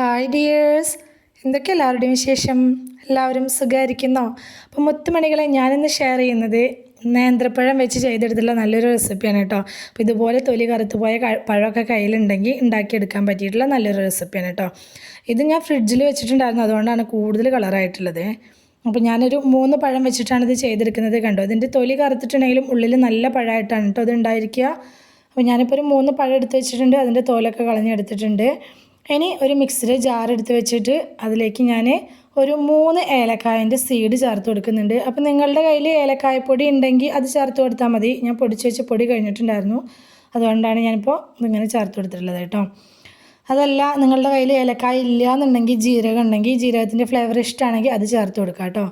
Hi dears എന്തൊക്കെ എല്ലാവരുടെയും വിശേഷം? എല്ലാവരും സുഖമായിരിക്കുന്നോ അപ്പോൾ മുത്തുമണികളെ ഞാനിന്ന് ഷെയർ ചെയ്യുന്നത് നേന്ത്രപ്പഴം വെച്ച് ചെയ്തെടുത്തുള്ള നല്ലൊരു റെസിപ്പിയാണ് കേട്ടോ. അപ്പോൾ ഇതുപോലെ തൊലി കറുത്ത് പോയ പഴമൊക്കെ കയ്യിലുണ്ടെങ്കിൽ ഉണ്ടാക്കിയെടുക്കാൻ പറ്റിയിട്ടുള്ള നല്ലൊരു റെസിപ്പിയാണ് കേട്ടോ. ഇത് ഞാൻ ഫ്രിഡ്ജിൽ വെച്ചിട്ടുണ്ടായിരുന്നു. അതുകൊണ്ടാണ് കൂടുതൽ കളറായിട്ടുള്ളത് അപ്പോൾ ഞാനൊരു മൂന്ന് പഴം വെച്ചിട്ടാണ് ഇത് ചെയ്തെടുക്കുന്നത് കണ്ടോ? ഇതിന്റെ തൊലി കറുത്തിട്ടുണ്ടെങ്കിലും ഉള്ളിൽ നല്ല പഴമായിട്ടാണ് കേട്ടോ അത് ഉണ്ടായിരിക്കുക. അപ്പോൾ ഞാനിപ്പോൾ ഒരു മൂന്ന് പഴം എടുത്ത് വെച്ചിട്ടുണ്ട്. അതിന്റെ തോലൊക്കെ കളഞ്ഞെടുത്തിട്ടുണ്ട്. ഇനി ഒരു മിക്സിയിൽ ജാർ എടുത്ത് വെച്ചിട്ട് അതിലേക്ക് ഞാൻ ഒരു മൂന്ന് ഏലക്കായന്റെ സീഡ് ചേർത്ത് കൊടുക്കുന്നുണ്ട്. അപ്പോൾ നിങ്ങളുടെ കയ്യിൽ ഏലക്കായപ്പൊടി ഉണ്ടെങ്കിൽ അത് ചേർത്ത് കൊടുത്താൽ മതി. ഞാൻ പൊടിച്ച് വെച്ച പൊടി കഴിഞ്ഞിട്ടുണ്ടായിരുന്നു. അതുകൊണ്ടാണ് ഞാനിപ്പോൾ ഇങ്ങനെ ചേർത്ത് കൊടുത്തിട്ടുള്ളത് കേട്ടോ. അതല്ല നിങ്ങളുടെ കയ്യിൽ ഏലക്കായ ഇല്ല എന്നുണ്ടെങ്കിൽ ജീരകം ഉണ്ടെങ്കിൽ ജീരകത്തിന്റെ ഫ്ലേവർ ഇഷ്ടമാണെങ്കിൽ അത് ചേർത്ത് കൊടുക്കുക കേട്ടോ.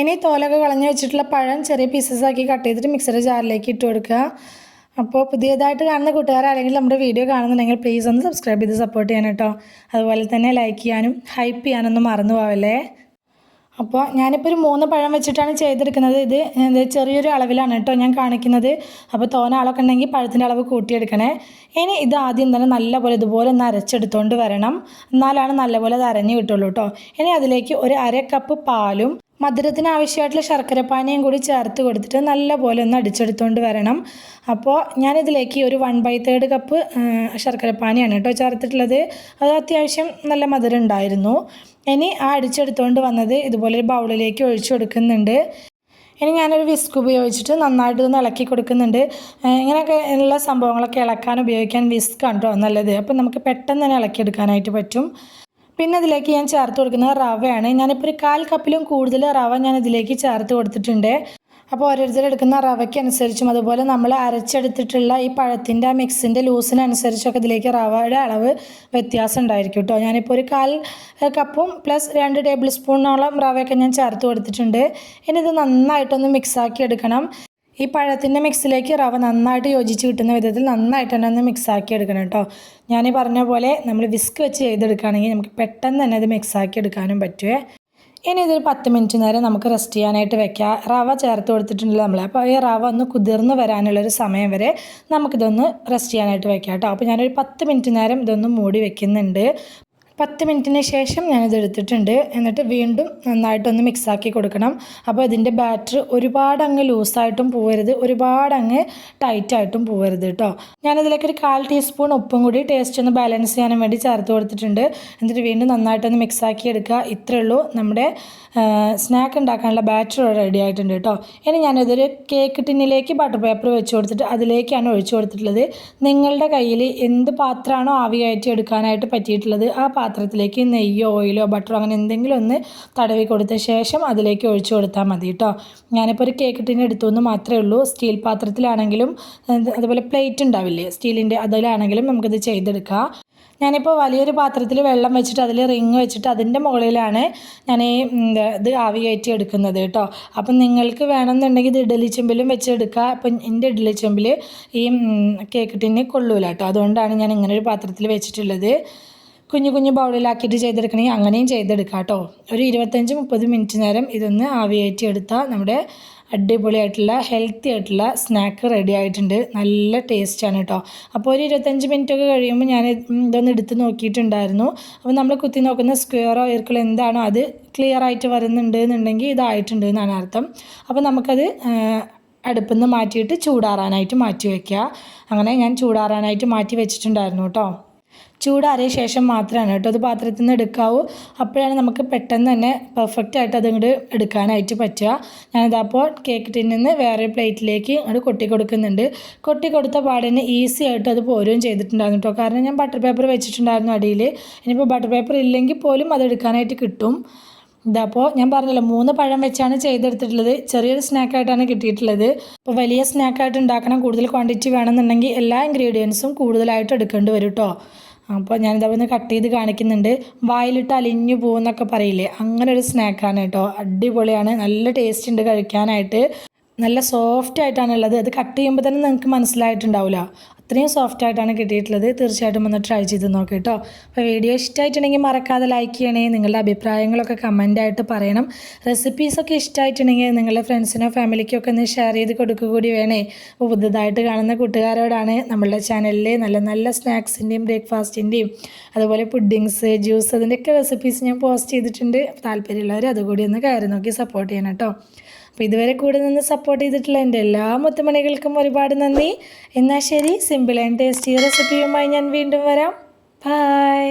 ഇനി തോലൊക്കെ കളഞ്ഞ് വെച്ചിട്ടുള്ള പഴം ചെറിയ പീസസ് ആക്കി കട്ട് ചെയ്തിട്ട് മിക്സർ ജാറിലേക്ക് ഇട്ട് കൊടുക്കുക. അപ്പോൾ പുതിയതായിട്ട് കാണുന്ന കൂട്ടുകാർ അല്ലെങ്കിൽ നമ്മുടെ വീഡിയോ കാണുന്നുണ്ടെങ്കിൽ പ്ലീസ് ഒന്ന് സബ്സ്ക്രൈബ് ചെയ്ത് സപ്പോർട്ട് ചെയ്യാൻ കേട്ടോ. അതുപോലെ തന്നെ ലൈക്ക് ചെയ്യാനും ഹൈപ്പ് ചെയ്യാനൊന്നും മറന്നു പോവല്ലേ? അപ്പോൾ ഞാനിപ്പോൾ ഒരു മൂന്ന് പഴം വെച്ചിട്ടാണ് ചെയ്തെടുക്കുന്നത്. ഇത് ചെറിയൊരു അളവിലാണ് കേട്ടോ ഞാൻ കാണിക്കുന്നത്. അപ്പോൾ തോന അളവൊക്കെ ഉണ്ടെങ്കിൽ പഴത്തിന്റെ അളവ് കൂട്ടിയെടുക്കണേ. ഇനി ഇത് ആദ്യം തന്നെ നല്ലപോലെ ഇതുപോലെ ഒന്ന് അരച്ചെടുത്തുകൊണ്ട് വരണം. എന്നാലാണ് നല്ലപോലെ അത് അരഞ്ഞ് കിട്ടുള്ളൂ കേട്ടോ. ഇനി അതിലേക്ക് ഒരു അര കപ്പ് പാലും മധുരത്തിന് ആവശ്യമായിട്ടുള്ള ശർക്കര പാനീയം കൂടി ചേർത്ത് കൊടുത്തിട്ട് നല്ലപോലെ ഒന്ന് അടിച്ചെടുത്തുകൊണ്ട് വരണം. അപ്പോൾ ഞാനിതിലേക്ക് ഒരു വൺ ബൈ തേർഡ് കപ്പ് ശർക്കര പാനിയാണ് കേട്ടോ ചേർത്തിട്ടുള്ളത്. അത് അത്യാവശ്യം നല്ല മധുരം ഉണ്ടായിരുന്നു. ഇനി ആ അടിച്ചെടുത്തുകൊണ്ട് വന്നത് ഇതുപോലെ ഒരു ബൗളിലേക്ക് ഒഴിച്ചു കൊടുക്കുന്നുണ്ട്. ഇനി ഞാനൊരു വിസ്ക് ഉപയോഗിച്ചിട്ട് നന്നായിട്ട് ഒന്ന് ഇളക്കി കൊടുക്കുന്നുണ്ട്. ഇങ്ങനെയൊക്കെ ഉള്ള സംഭവങ്ങളൊക്കെ ഇളക്കാൻ ഉപയോഗിക്കാൻ വിസ്ക് ആണ് കേട്ടോ നല്ലത്. അപ്പം നമുക്ക് പെട്ടെന്ന് തന്നെ ഇളക്കിയെടുക്കാനായിട്ട് പറ്റും. പിന്നെ ഇതിലേക്ക് ഞാൻ ചേർത്ത് കൊടുക്കുന്നത് റവയാണ്. ഞാനിപ്പോൾ ഒരു കാൽ കപ്പിലും കൂടുതൽ റവ ഞാൻ ഇതിലേക്ക് ചേർത്ത് കൊടുത്തിട്ടുണ്ട്. അപ്പോൾ ഓരോരുത്തരെടുക്കുന്ന റവയ്ക്ക് അനുസരിച്ചും അതുപോലെ നമ്മൾ അരച്ചെടുത്തിട്ടുള്ള ഈ പഴത്തിന്റെ ആ മിക്സിന്റെ ലൂസിനനുസരിച്ചൊക്കെ ഇതിലേക്ക് റവയുടെ അളവ് വ്യത്യാസം ഉണ്ടായിരിക്കും കേട്ടോ. ഞാനിപ്പോൾ ഒരു കാൽ കപ്പും പ്ലസ് രണ്ട് ടേബിൾ സ്പൂണോളം റവയൊക്കെ ഞാൻ ചേർത്ത് കൊടുത്തിട്ടുണ്ട്. ഇനി ഇത് നന്നായിട്ടൊന്ന് മിക്സാക്കി എടുക്കണം. ഈ പഴത്തിന്റെ മിക്സിലേക്ക് റവ നന്നായിട്ട് യോജിച്ച് കിട്ടുന്ന വിധത്തിൽ നന്നായിട്ട് തന്നെ ഒന്ന് മിക്സാക്കി എടുക്കണം കേട്ടോ. ഞാൻ പറഞ്ഞ പോലെ നമ്മൾ വിസ്ക് വെച്ച് ചെയ്തെടുക്കുകയാണെങ്കിൽ നമുക്ക് പെട്ടെന്ന് തന്നെ ഇത് മിക്സാക്കി എടുക്കാനും പറ്റുമേ ഇനി ഇതൊരു പത്ത് മിനിറ്റ് നേരം നമുക്ക് റെസ്റ്റ് ചെയ്യാനായിട്ട് വെക്കാം. റവ ചേർത്ത് കൊടുത്തിട്ടുണ്ടല്ലോ നമ്മൾ അപ്പോൾ ഈ റവ ഒന്ന് കുതിർന്ന് വരാനുള്ളൊരു സമയം വരെ നമുക്കിതൊന്ന് റെസ്റ്റ് ചെയ്യാനായിട്ട് വെക്കാം കേട്ടോ. അപ്പോൾ ഞാനൊരു പത്ത് മിനിറ്റ് നേരം ഇതൊന്ന് മൂടി വെക്കുന്നുണ്ട്. പത്ത് മിനിറ്റിന് ശേഷം ഞാനിത് എടുത്തിട്ടുണ്ട്. എന്നിട്ട് വീണ്ടും നന്നായിട്ടൊന്ന് മിക്സാക്കി കൊടുക്കണം. അപ്പോൾ ഇതിന്റെ ബാറ്റർ ഒരുപാട് അങ്ങ് ലൂസായിട്ടും പോവരുത്. ഒരുപാട് അങ്ങ് ടൈറ്റായിട്ടും പോകരുത് കേട്ടോ ഞാനിതിലേക്ക് ഒരു കാൽ ടീസ്പൂൺ ഉപ്പും കൂടി ടേസ്റ്റ് ഒന്ന് ബാലൻസ് ചെയ്യാനും വേണ്ടി ചേർത്ത് കൊടുത്തിട്ടുണ്ട്. എന്നിട്ട് വീണ്ടും നന്നായിട്ടൊന്ന് മിക്സാക്കി എടുക്കുക. ഇത്രയേ ഉള്ളൂ. നമ്മുടെ സ്നാക്ക് ഉണ്ടാക്കാനുള്ള ബാറ്റർ റെഡി ആയിട്ടുണ്ട് കേട്ടോ ഇനി ഞാനിതൊരു കേക്ക് ടിന്നിലേക്ക് ബട്ടർ പേപ്പർ വെച്ച് കൊടുത്തിട്ട് അതിലേക്കാണ് ഒഴിച്ചു കൊടുത്തിട്ടുള്ളത്. നിങ്ങളുടെ കയ്യിൽ എന്ത് പാത്രമാണോ ആവിയായിട്ട് എടുക്കാനായിട്ട് പറ്റിയിട്ടുള്ളത് ആ പാത്രത്തിലേക്ക് നെയ്യോ ഓയിലോ ബട്ടറോ അങ്ങനെ എന്തെങ്കിലും ഒന്ന് തടവി കൊടുത്ത ശേഷം അതിലേക്ക് ഒഴിച്ചു കൊടുത്താൽ മതി കേട്ടോ. ഞാനിപ്പോൾ ഒരു കേക്ക് ടിൻ എടുത്തു എന്ന് മാത്രമേ ഉള്ളൂ. സ്റ്റീൽ പാത്രത്തിലാണെങ്കിലും അതുപോലെ പ്ലേറ്റ് ഉണ്ടാവില്ലേ? സ്റ്റീലിന്റെ അതിലാണെങ്കിലും നമുക്കിത് ചെയ്തെടുക്കാം. ഞാനിപ്പോൾ വലിയൊരു പാത്രത്തിൽ വെള്ളം വെച്ചിട്ട് അതിൽ റിങ് വെച്ചിട്ട് അതിന്റെ മുകളിലാണ് ഞാൻ ഈ ഇത് ആവി കയറ്റി എടുക്കുന്നത് കേട്ടോ. അപ്പം നിങ്ങൾക്ക് വേണമെന്നുണ്ടെങ്കിൽ ഇത് ഇഡലി ചെമ്പിലും വെച്ചെടുക്കുക അപ്പം എന്റെ ഇഡലി ചെമ്പിൽ ഈ കേക്ക് ടിന്നെ കൊള്ളൂല കേട്ടോ. അതുകൊണ്ടാണ് ഞാൻ ഇങ്ങനെ ഒരു പാത്രത്തിൽ വെച്ചിട്ടുള്ളത്. കുഞ്ഞു കുഞ്ഞു ബൗളിലാക്കിയിട്ട് ചെയ്തെടുക്കണമെങ്കിൽ അങ്ങനെയും ചെയ്തെടുക്കാം കേട്ടോ. ഒരു ഇരുപത്തഞ്ച് മുപ്പത് മിനിറ്റ് നേരം ഇതൊന്ന് ആവിയേറ്റി എടുത്താൽ നമ്മുടെ അടിപൊളിയായിട്ടുള്ള ഹെൽത്തി ആയിട്ടുള്ള സ്നാക്ക് റെഡി ആയിട്ടുണ്ട്. നല്ല ടേസ്റ്റാണ് കേട്ടോ. അപ്പോൾ ഒരു ഇരുപത്തഞ്ച് മിനിറ്റ് ഒക്കെ കഴിയുമ്പോൾ ഞാൻ ഇതൊന്ന് എടുത്ത് നോക്കിയിട്ടുണ്ടായിരുന്നു. അപ്പോൾ നമ്മൾ കുത്തി നോക്കുന്ന സ്ക്വയറോ ഇർക്കിളോ എന്താണോ അത് ക്ലിയർ ആയിട്ട് വരുന്നുണ്ട് എന്നുണ്ടെങ്കിൽ ഇതായിട്ടുണ്ട് എന്നാണ് അർത്ഥം. അപ്പോൾ നമുക്കത് അടുപ്പിൽ നിന്ന് മാറ്റിയിട്ട് ചൂടാറാനായിട്ട് മാറ്റി വയ്ക്കുക അങ്ങനെ ഞാൻ ചൂടാറാനായിട്ട് മാറ്റി വെച്ചിട്ടുണ്ടായിരുന്നു കേട്ടോ. ചൂടാറിയ ശേഷം മാത്രമാണ് കേട്ടോ. അത് പാത്രത്തിൽ നിന്ന് എടുക്കാവൂ. അപ്പോഴാണ് നമുക്ക് പെട്ടെന്ന് തന്നെ പെർഫെക്റ്റ് ആയിട്ട് അത് ഇങ്ങോട്ട് എടുക്കാനായിട്ട് പറ്റുക. ഞാനിതപ്പോൾ കേക്ക് ടിന്നിൽ നിന്ന് വേറെ പ്ലേറ്റിലേക്ക് അത് കൊട്ടി കൊടുക്കുന്നുണ്ട്. കൊട്ടി കൊടുത്ത പാടിന് ഈസി ആയിട്ട് അത് പോരുകയും ചെയ്തിട്ടുണ്ടായിരുന്നു കേട്ടോ. കാരണം ഞാൻ ബട്ടർ പേപ്പർ വെച്ചിട്ടുണ്ടായിരുന്നു അടിയിൽ. ഇനിയിപ്പോൾ ബട്ടർ പേപ്പർ ഇല്ലെങ്കിൽ പോലും അത് എടുക്കാനായിട്ട് കിട്ടും. ഇതപ്പോൾ ഞാൻ പറഞ്ഞല്ലോ മൂന്ന് പഴം വെച്ചാണ് ചെയ്തെടുത്തിട്ടുള്ളത്. ചെറിയൊരു സ്നാക്കായിട്ടാണ് കിട്ടിയിട്ടുള്ളത്. അപ്പോൾ വലിയ സ്നാക്കായിട്ട് ഉണ്ടാക്കണം കൂടുതൽ ക്വാണ്ടിറ്റി വേണമെന്നുണ്ടെങ്കിൽ എല്ലാ ഇൻഗ്രീഡിയൻസും കൂടുതലായിട്ട് എടുക്കേണ്ടി വരും കേട്ടോ. അപ്പോൾ ഞാനിത് അവിടെ നിന്ന് കട്ട് ചെയ്ത് കാണിക്കുന്നുണ്ട്. വായിലിട്ട് അലിഞ്ഞു പോകുന്നൊക്കെ പറയില്ലേ? അങ്ങനെ ഒരു സ്നാക്കാണ് കേട്ടോ. അടിപൊളിയാണ്. നല്ല ടേസ്റ്റ് ഉണ്ട് കഴിക്കാനായിട്ട്. നല്ല സോഫ്റ്റ് ആയിട്ടാണ് ഉള്ളത്. അത് കട്ട് ചെയ്യുമ്പോൾ തന്നെ നിങ്ങൾക്ക് മനസ്സിലായിട്ടുണ്ടാവില്ല അത്രയും സോഫ്റ്റ് ആയിട്ടാണ് കിട്ടിയിട്ടുള്ളത്. തീർച്ചയായിട്ടും ഒന്ന് ട്രൈ ചെയ്ത് നോക്കി കേട്ടോ അപ്പോൾ വീഡിയോ ഇഷ്ടമായിട്ടുണ്ടെങ്കിൽ മറക്കാതെ ലൈക്ക് ചെയ്യണേ നിങ്ങളുടെ അഭിപ്രായങ്ങളൊക്കെ കമന്റായിട്ട് പറയണം. റെസിപ്പീസൊക്കെ ഇഷ്ടമായിട്ടുണ്ടെങ്കിൽ നിങ്ങളുടെ ഫ്രണ്ട്സിനോ ഫാമിലിക്കോ ഒക്കെ ഒന്ന് ഷെയർ ചെയ്ത് കൊടുക്കുക കൂടി വേണേ. അപ്പോൾ പുതുതായിട്ട് കാണുന്ന കൂട്ടുകാരോടാണ് നമ്മളുടെ ചാനലിൽ നല്ല നല്ല സ്നാക്സിന്റെയും ബ്രേക്ക്ഫാസ്റ്റിന്റെയും അതുപോലെ പുഡിങ്സ് ജ്യൂസ് അതിന്റെയൊക്കെ റെസിപ്പീസ് ഞാൻ പോസ്റ്റ് ചെയ്തിട്ടുണ്ട്. താല്പര്യമുള്ളവർ അതുകൂടി ഒന്ന് കയറി നോക്കി സപ്പോർട്ട് ചെയ്യണം കേട്ടോ അപ്പോൾ ഇതുവരെ കൂടെ നിന്ന് സപ്പോർട്ട് ചെയ്തിട്ടുള്ള എന്റെ എല്ലാ മുത്തുമണികൾക്കും ഒരുപാട് നന്ദി. എന്നാൽ ശരി സിമ്പിൾ ആൻഡ് ടേസ്റ്റി റെസിപ്പിയുമായി ഞാൻ വീണ്ടും വരാം. ബൈ